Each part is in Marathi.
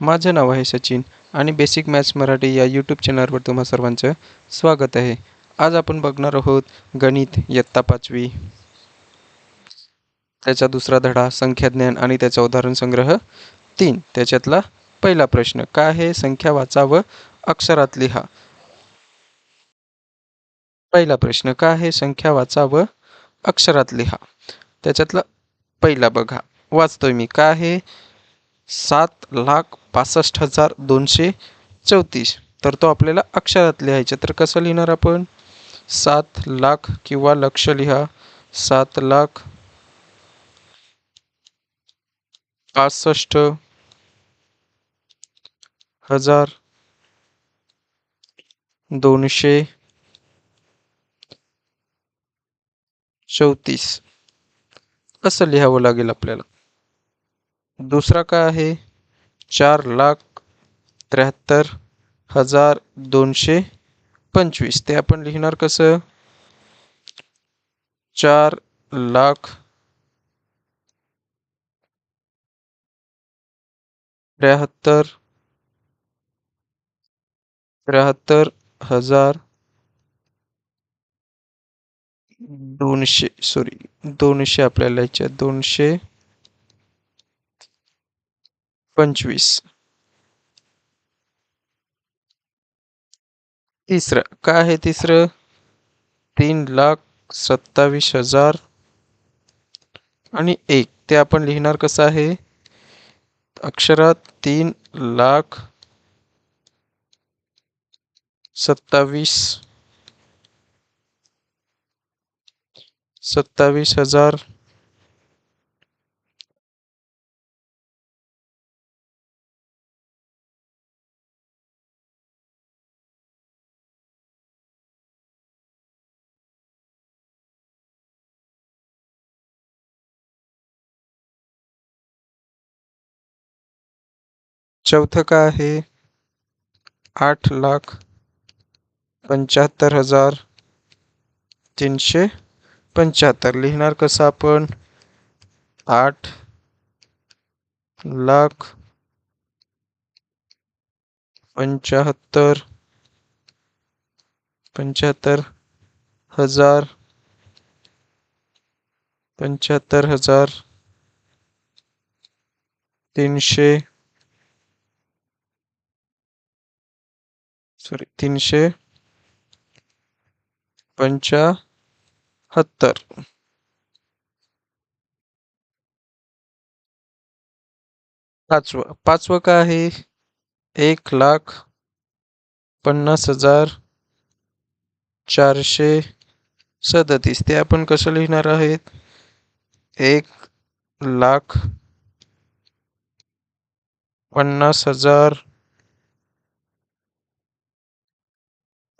माझं नाव आहे सचिन आणि बेसिक मॅथ्स मराठी या यूट्यूब चॅनलवर तुम्हा सर्वांचं स्वागत आहे. आज आपण बघणार आहोत गणित इयत्ता पाचवी. त्याचा दुसरा धडा संख्याज्ञान आणि त्याचा उदाहरण संग्रह तीन. त्याच्यातला पहिला प्रश्न काय आहे? संख्या वाचा व अक्षरात लिहा. पहिला प्रश्न काय आहे? संख्या वाचा व अक्षरात लिहा. त्याच्यातला पहिला बघा. वाचतोय मी. काय आहे? सात लाख पासष्ट हजार दोनशे चौतीस. तर तो आपल्याला अक्षरात लिहायचा. तर कसं लिहिणार आपण? सात लाख किंवा लक्ष लिहा. सात लाख पासष्ट हजार दोनशे चौतीस. असं लिहावं लागेल आपल्याला. दुसरा काय आहे? चार लाख त्र्याहत्तर हजार दोनशे पंचवीस. ते आपण लिहिणार कसं? चार लाख त्र्याहत्तर त्र्याहत्तर हजार दोनशे सॉरी दोनशे आपल्याला याच्या दोनशे पंचवीस. तिसरं काय आहे तिसरं? तीन लाख सत्तावीस हजार. आणि एक ते आपण लिहिणार कसं आहे? अक्षरात तीन लाख सत्तावीस सत्तावीस हजार चौथं काय आहे? आठ लाख पंच्याहत्तर हजार तीनशे पंच्याहत्तर. लिहिणार कसं आपण? आठ लाख पंच्याहत्तर पंच्याहत्तर हजार पंच्याहत्तर हजार तीनशे सॉरी तीनशे पंच्याहत्तर. पाचवं पाचवं काय आहे? एक लाख पन्नास हजार चारशे सदतीस. ते आपण कसं लिहिणार आहेत? एक लाख पन्नास हजार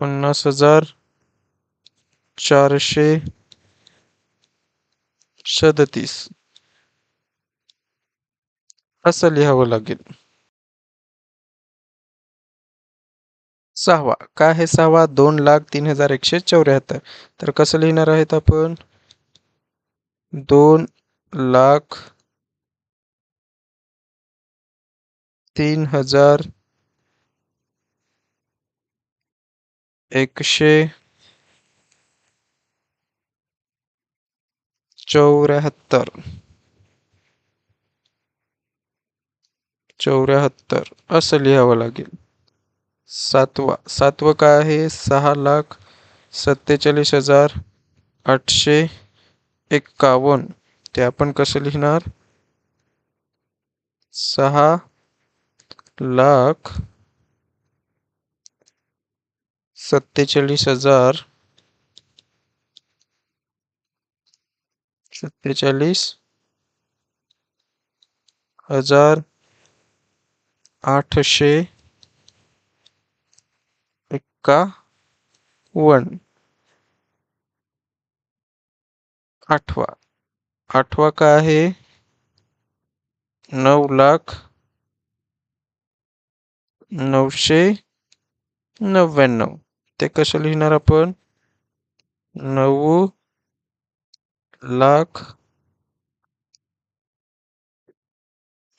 पन्नास हजार चारशे सदतीस. असं लिहावं लागेल. सहावा. काय आहे सहावा? दोन लाख तीन हजार एकशे चौऱ्याहत्तर. तर कसं लिहिणार आहेत आपण? दोन लाख तीन हजार एकशे चौऱ्याहत्तर. चौऱ्याहत्तर. असं लिहावं लागेल. सातवा. सातवं काय आहे? सहा लाख सत्तेचाळीस हजार आठशे एक्कावन्न. ते आपण कसं लिहिणार? सहा लाख सत्तेचाळीस हज़ार. सत्तेचाळीस हज़ार आठशे एक्कावन्न. आठवा. आठवा काय आहे? नऊ लाख नऊशे नव्याण्णव ते कसं लिहिणार आपण? नऊ लाख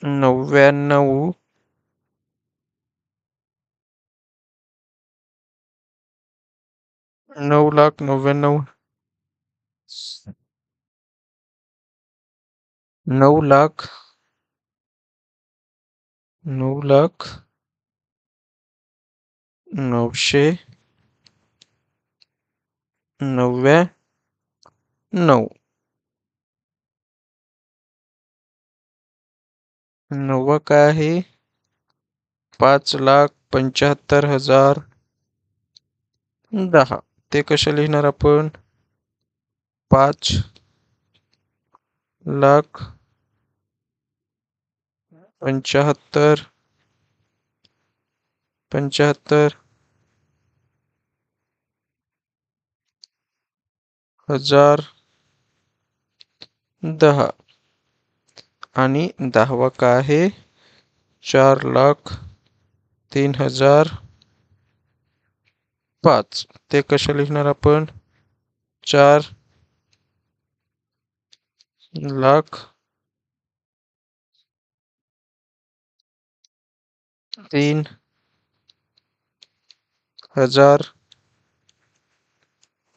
नव्याण्णव नऊ लाख नव्याण्णव नऊ लाख नऊ लाख नऊशे नवव्या नऊ. नववा काय आहे? पाच लाख पंच्याहत्तर हजार दहा. ते कसे लिहिणार आपण? पाच लाख पंच्याहत्तर पंच्याहत्तर हजार दहा. आणि दहावा का आहे? चार लाख तीन हजार पाच. ते कसे लिहिणार आपण? चार लाख तीन हजार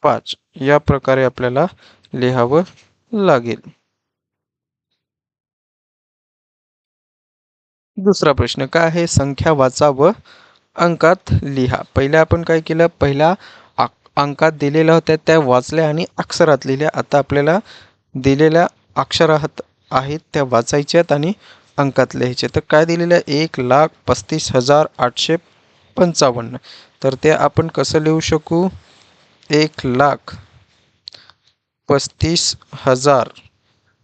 पाच. या प्रकारे आपल्याला लिहावं लागेल. दुसरा प्रश्न काय आहे संख्या वाचा व अंकात लिहा. पहिल्या आपण काय केलं? पहिल्या अंकात दिलेल्या होत्या त्या वाचल्या आणि अक्षरात लिहिल्या. आता आपल्याला दिलेल्या अक्षरात आहेत त्या वाचायच्यात आणि अंकात लिहायचे तर काय दिलेलं? आहे एक लाख पस्तीस हजार आठशे पंचावन्न. तर ते आपण कसं लिहू शकू? एक लाख पस्तीस हजार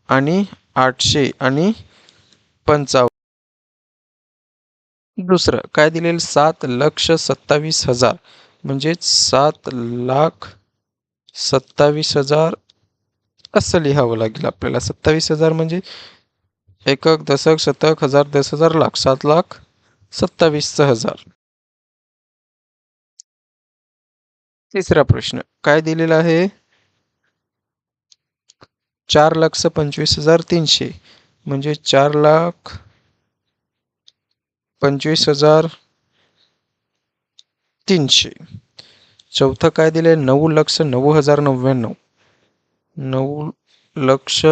आणि आठशे आणि पंचावन्न. दुसरं काय दिलेलं? सात लक्ष सत्तावीस हजार. म्हणजेच सात लाख सत्तावीस हजार असं लिहावं लागेल आपल्याला. सत्तावीस हजार म्हणजे एकक दशक शतक हजार दस हजार लाख. सात लाख सत्तावीस हजार. तिसरा प्रश्न. काय दिलेला आहे? चार लाख पंचवीस हजार तीनशे. म्हणजे चार लाख पंचवीस हजार तीनशे. चौथं काय दिलंय? नऊ लक्ष नऊ हजार नव्याण्णव. नऊ लक्ष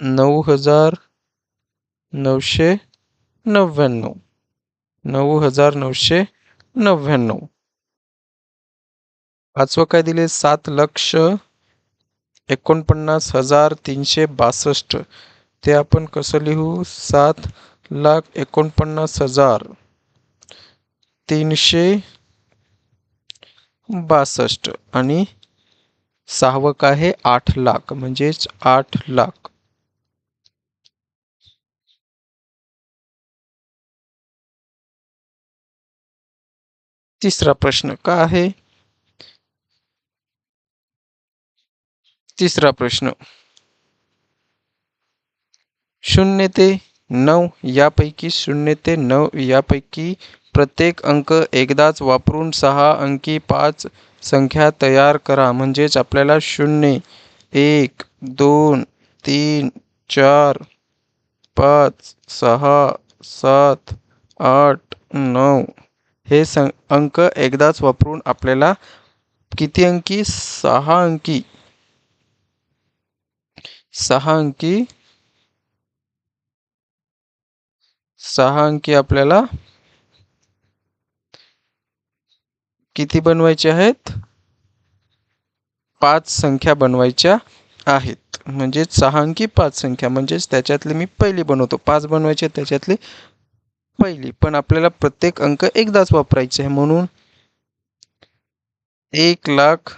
नऊ हजार नऊशे नव्याण्णव. नऊ हजार नऊशे नव्याण्णव. पाचवं काय दिले? सात लक्ष एकोणपन्नास हजार तीनशे बासष्ट. ते आपण कसं लिहू? सात लाख एकोणपन्नास हजार तीनशे बासष्ट. आणि सहावं आहे? आठ लाख. म्हणजेच आठ लाख. तिसरा प्रश्न का आहे? तिसरा प्रश्न. शून्य ते नऊ यापैकी शून्य ते नऊ यापैकी प्रत्येक अंक एकदाच वापरून सहा अंकी पाच संख्या तयार करा. म्हणजेच आपल्याला शून्य एक दोन तीन चार पाच सहा सात आठ नऊ हे सं अंक एकदाच वापरून आपल्याला किती अंकी? सहा अंकी. सहा अंकी. सहा अंकी आपल्याला किती बनवायचे आहेत? पाच संख्या बनवायच्या आहेत. म्हणजेच सहा अंकी पाच संख्या. म्हणजेच त्याच्यातली मी पहिली बनवतो. पाच बनवायचे त्याच्यातली पहिली पण आपल्याला प्रत्येक अंक एकदाच वापरायचे आहे. म्हणून एक लाख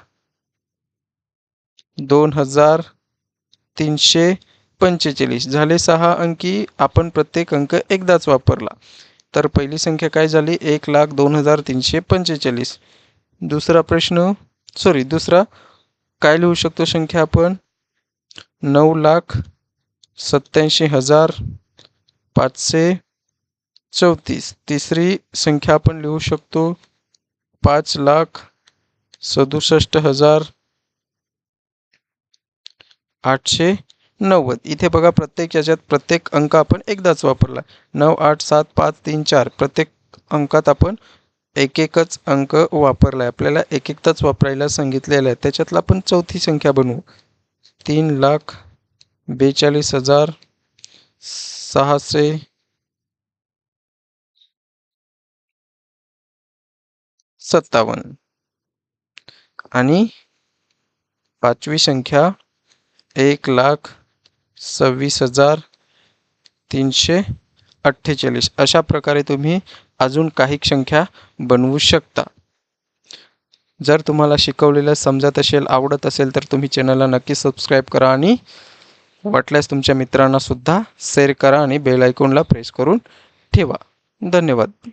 दोन हजार तीनशे पंचेचाळीस. झाले सहा अंकी आपण प्रत्येक अंक एकदाच वापरला. तर पहिली संख्या काय झाली? एक लाख दोन हजार तीनशे पंचेचाळीस. दुसरा प्रश्न सॉरी दुसरा काय लिहू शकतो संख्या आपण? नऊ लाख सत्याऐंशी हजार पाचशे चौतीस. तिसरी संख्या आपण लिहू शकतो पाच लाख सदुसष्ट हजार आठशे नव्वद. इथे बघा प्रत्येक याच्यात प्रत्येक अंक आपण एकदाच वापरला. नऊ आठ सात पाच तीन चार. प्रत्येक अंकात आपण एक एकच अंक वापरला आहे आपल्याला एक एकदाच वापरायला सांगितलेलं आहे. त्याच्यातला आपण चौथी संख्या बनवू. तीन लाख बेचाळीस हजार सहाशे सत्तावन्न. आणि पाचवी संख्या एक लाख सव्वीस हजार तीनशे अठ्ठेचाळीस. अशा प्रकारे तुम्ही अजून काही संख्या बनवू शकता. जर तुम्हाला शिकवलेलं समजत असेल आवडत असेल तर तुम्ही चॅनलला नक्की सबस्क्राईब करा आणि वाटल्यास तुमच्या मित्रांनासुद्धा शेअर करा आणि बेल आयकॉनला प्रेस करून ठेवा. धन्यवाद.